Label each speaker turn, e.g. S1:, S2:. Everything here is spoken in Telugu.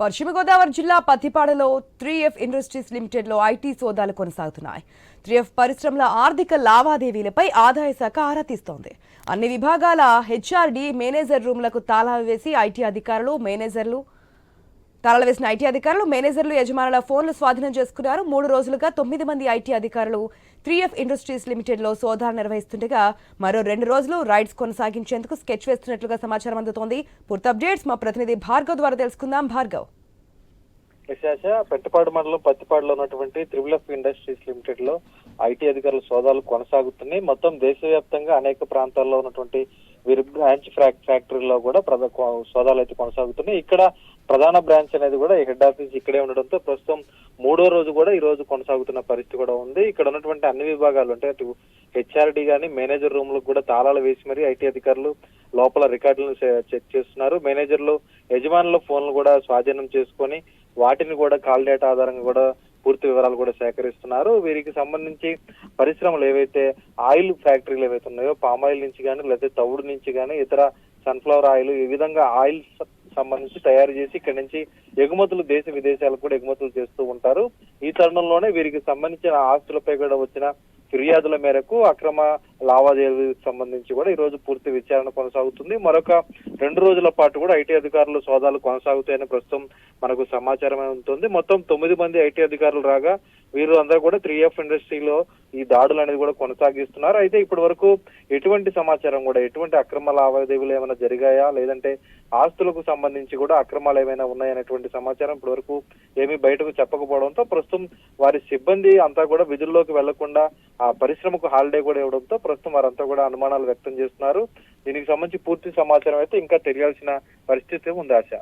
S1: పశ్చిమ గోదావరి జిల్లా పత్తిపాడలో త్రీ ఎఫ్ ఇండస్ట్రీస్ లిమిటెడ్లో ఐటీ సోదాలు కొనసాగుతున్నాయి. త్రీ ఎఫ్ పరిశ్రమల ఆర్థిక లావాదేవీలపై ఆదాయ శాఖ ఆరా తీస్తోంది. అన్ని విభాగాల హెచ్ఆర్డి మేనేజర్ రూమ్లకు తాళాలు వేసి ఐటీ అధికారులు మేనేజర్లు తాళాలు వేసిన ఐటీ అధికారులు మేనేజర్లు యజమానుల ఫోన్లు స్వాధీనం చేసుకున్నారు. మూడు రోజులుగా తొమ్మిది మంది ఐటీ అధికారులు త్రీ ఎఫ్ ఇండస్ట్రీస్ లిమిటెడ్లో సోదాలు నిర్వహిస్తుండగా మరో రెండు రోజులు రైడ్స్ కొనసాగించేందుకు స్కెచ్ వేస్తున్నట్లుగా సమాచారం అందుతోంది. పూర్తి అప్డేట్స్ మా ప్రతినిధి భార్గవ్ ద్వారా తెలుసుకుందాం. భార్గవ్.
S2: విశేష పెట్టుపాడు మండలం పత్తిపాడులో ఉన్నటువంటి త్రిబుల్ ఎఫ్ ఇండస్ట్రీస్ లిమిటెడ్లో ఐటీ అధికారుల సోదాలు కొనసాగుతున్నాయి. మొత్తం దేశవ్యాప్తంగా అనేక ప్రాంతాల్లో ఉన్నటువంటి వీరి బ్రాంచ్ ఫ్యాక్టరీలో కూడా సోదాలు అయితే కొనసాగుతున్నాయి. ఇక్కడ ప్రధాన బ్రాంచ్ అనేది కూడా హెడ్ ఆఫీస్ ఇక్కడే ఉండడంతో ప్రస్తుతం మూడో రోజు కూడా ఈ రోజు కొనసాగుతున్న పరిస్థితి కూడా ఉంది. ఇక్కడ ఉన్నటువంటి అన్ని విభాగాలు అంటే అటు హెచ్ఆర్డి కానీ మేనేజర్ రూమ్లకు కూడా తాళాలు వేసి మరీ ఐటీ అధికారులు లోపల రికార్డులను చెక్ చేస్తున్నారు. మేనేజర్లు యజమానుల ఫోన్లు కూడా స్వాధీనం చేసుకొని వాటిని కూడా కాల్ డేటా ఆధారంగా కూడా పూర్తి వివరాలు కూడా సేకరిస్తున్నారు. వీరికి సంబంధించి పరిశ్రమలు ఏవైతే ఆయిల్ ఫ్యాక్టరీలు ఏవైతే ఉన్నాయో పామ్ ఆయిల్ నుంచి కానీ లేదా తవుడు నుంచి కానీ ఇతర సన్ఫ్లవర్ ఆయిల్ ఈ విధంగా ఆయిల్ సంబంధించి తయారు చేసి ఇక్కడి నుంచి ఎగుమతులు దేశ విదేశాలకు కూడా ఎగుమతులు చేస్తూ ఉంటారు. ఈ తరుణంలోనే వీరికి సంబంధించిన ఆస్తులపై కూడా వచ్చిన ఫిర్యాదుల మేరకు అక్రమ లావాదేవీలకు సంబంధించి కూడా ఈ రోజు పూర్తి విచారణ కొనసాగుతుంది. మరొక రెండు రోజుల పాటు కూడా ఐటీ అధికారులు సోదాలు కొనసాగుతాయని ప్రస్తుతం మనకు సమాచారం ఉంటుంది. మొత్తం తొమ్మిది మంది ఐటీ అధికారులు రాగా వీరు అందరూ కూడా త్రీ ఎఫ్ ఇండస్ట్రీలో ఈ దాడులు అనేది కూడా కొనసాగిస్తున్నారు. అయితే ఇప్పటి వరకు ఎటువంటి సమాచారం కూడా ఎటువంటి అక్రమ లావాదేవీలు ఏమైనా జరిగాయా? లేదంటే ఆస్తులకు సంబంధించి కూడా అక్రమాలు ఏమైనా ఉన్నాయనేటువంటి సమాచారం ఇప్పటి వరకు ఏమీ బయటకు చెప్పకపోవడంతో ప్రస్తుతం వారి సిబ్బంది అంతా కూడా విధుల్లోకి వెళ్ళకుండా ఆ పరిశ్రమకు హాలిడే కూడా ఇవ్వడంతో ప్రస్తుతం వారంతా కూడా అనుమానాలు వ్యక్తం చేస్తున్నారు. దీనికి సంబంధించి పూర్తి సమాచారం అయితే ఇంకా తెలియాల్సిన పరిస్థితి ఉంది ఆశ.